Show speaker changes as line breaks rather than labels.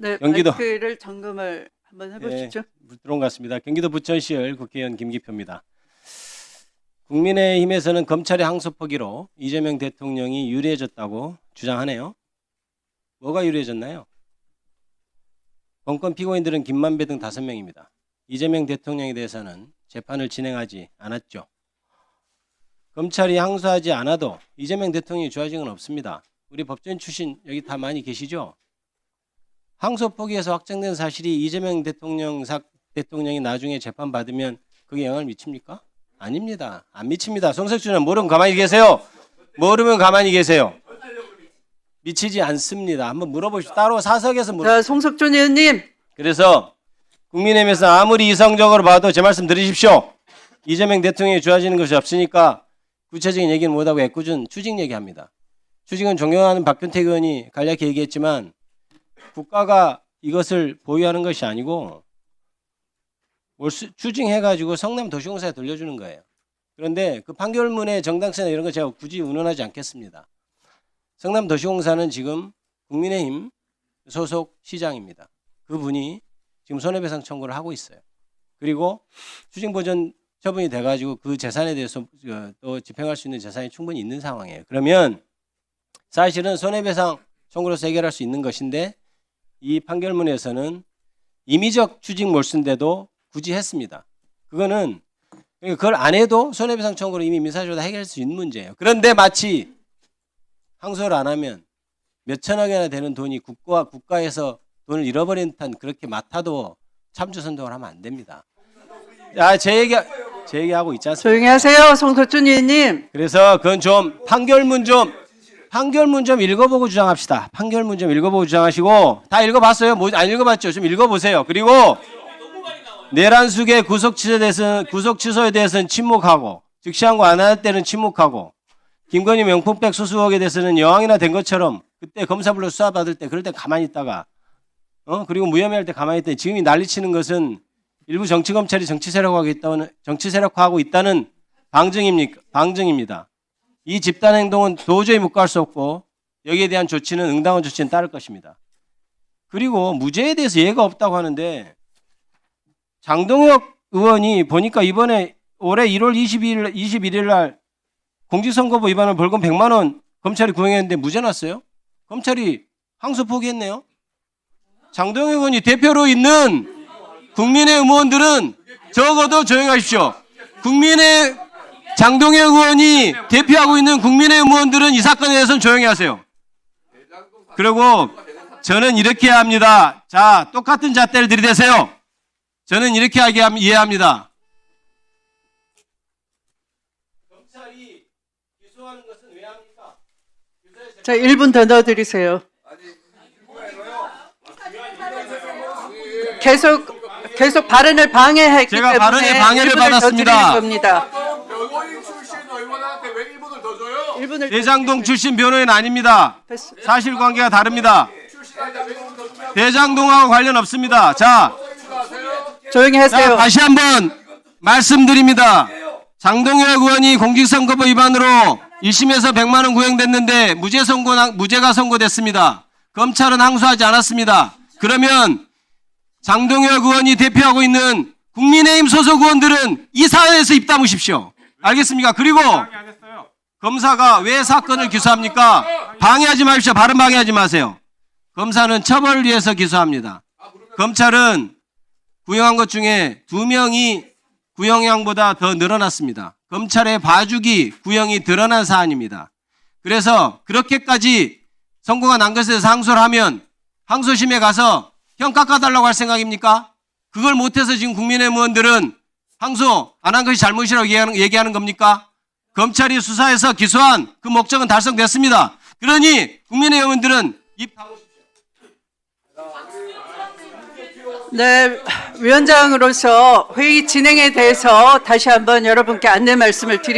네,
경기도-
마이크를 점검을 한번 해보시죠.
물 들어온 것 같습니다. 경기도 부천시의 국회의원 김기표입니다. 국민의힘에서는 검찰의 항소 포기로 이재명 대통령이 유리해졌다고 주장하네요. 뭐가 유리해졌나요? 건건 피고인들은 김만배 등 다섯 명입니다. 이재명 대통령에 대해서는 재판을 진행하지 않았죠. 검찰이 항소하지 않아도 이재명 대통령이 좋아진 건 없습니다. 우리 법조인 출신 여기 다 많이 계시죠? 항소 포기에서 확정된 사실이 이재명 대통령 사, 대통령이 나중에 재판 받으면 그게 영향을 미칩니까? 아닙니다. 안 미칩니다. 송석준은 모르면 가만히 계세요. 모르면 가만히 계세요. 미치지 않습니다. 한번 물어보시죠. 따로 사석에서 물어.
자, 송석준 의원님,
그래서 국민의힘에서 아무리 이성적으로 봐도 제 말씀 들으십시오. 이재명 대통령이 좋아지는 것이 없으니까 구체적인 얘기는 못하고 애꿎은 추징 얘기합니다. 추징은 존경하는 박균택 의원이 간략히 얘기했지만 국가가 이것을 보유하는 것이 아니고 추징해가지고 성남 도시공사에 돌려주는 거예요. 그런데 그 판결문의 정당성이나 이런 거 제가 굳이 운운하지 않겠습니다. 성남 도시공사는 지금 국민의힘 소속 시장입니다. 그분이 지금 손해배상 청구를 하고 있어요. 그리고 추징보전 처분이 돼가지고 그 재산에 대해서 어, 또 집행할 수 있는 재산이 충분히 있는 상황이에요. 그러면 사실은 손해배상 청구로서 해결할 수 있는 것인데 이 판결문에서는 임의적 추징 몰수인데도 굳이 했습니다. 그거는 그러니까 그걸 안 해도 손해배상 청구로 이미 민사적으로 해결할 수 있는 문제예요. 그런데 마치 항소를 안 하면 몇 천억이나 되는 돈이 국가 국가에서 돈을 잃어버린 듯한 그렇게 맡아도 참조 선동을 하면 안 됩니다. 아, 제 얘기 제 얘기하고 있지 않습니까?
조용히 하세요. 송석준 의원님.
그래서 그건 좀 판결문 좀 판결문 좀 읽어보고 주장합시다. 판결문 좀 읽어보고 주장하시고 다 읽어봤어요? 뭐 안 읽어봤죠? 좀 읽어보세요. 그리고 내란숙의 구속 취소에 대해서는 구속 취소에 대해서는 침묵하고 즉시한 거안할 때는 침묵하고 김건희 명품백 수수 의혹에 대해서는 여왕이나 된 것처럼 그때 검사 불러 수사 받을 때 그럴 때 가만히 있다가 어 그리고 무혐의 할 때 가만히 있다. 지금이 난리치는 것은 일부 정치 검찰이 정치 세력화하고 있다는 정치 세력화하고 있다는 방증입니까? 방증입니다. 이 집단 행동은 도저히 묵과할 수 없고 여기에 대한 조치는 응당한 조치는 따를 것입니다. 그리고 무죄에 대해서 예가 없다고 하는데 장동혁 의원이 보니까 이번에 올해 1월 22일 21일 날 공직선거법 위반을 벌금 100만 원 검찰이 구형했는데 무죄 났어요. 검찰이 항소 포기했네요. 장동혁 의원이 대표로 있는 국민의 의원들은 적어도 조용하십시오. 국민의 장동혁 의원이 대표하고 있는 국민의 의원들은 이 사건에 대해서는 조용히 하세요. 그리고 저는 이렇게 합니다. 자, 똑같은 잣대를 들이대세요. 저는 이렇게 하게 함- 이해합니다. 검찰이 기소하는 것은 왜 합니까?
자, 1분 더 넣어드리세요. 계속 계속 발언을 방해했기
제가
때문에
발언에 방해를
1분을 더
받았습니다.
겁니다.
변호인 출신 의원한테 왜 1분을 더 줘요?
1분을
대장동 출신 변호인 아닙니다. 사실관계가 다릅니다.
출신한테 왜 1분 더 주냐고
대장동하고 관련 없습니다. 자?
조용히
자,
하세요.
다시 한번 말씀드립니다. 장동혁 의원이 공직선거법 위반으로 1심에서 100만 원 구형됐는데 무죄 선고 무죄가 선고됐습니다. 검찰은 항소하지 않았습니다. 그러면 장동혁 의원이 대표하고 있는 국민의힘 소속 의원들은 이 사안에서 입 다무십시오. 알겠습니까? 그리고 검사가 왜 사건을 기소합니까? 방해하지 마십시오. 발언 방해하지 마세요. 검사는 처벌을 위해서 기소합니다. 검찰은 구형한 것 중에 두 명이 구형량보다 더 늘어났습니다. 검찰의 봐주기 구형이 드러난 사안입니다. 그래서 그렇게까지 선고가 난 것에 항소를 하면 항소심에 가서 형 깎아달라고 할 생각입니까? 그걸 못해서 지금 국민의 의원들은 항소 안 한 것이 잘못이라고 얘기하는, 얘기하는 겁니까? 검찰이 수사해서 기소한 그 목적은 달성됐습니다. 그러니 국민의 의원들은 입.
네, 위원장으로서 회의 진행에 대해서 다시 한번 여러분께 안내 말씀을 드리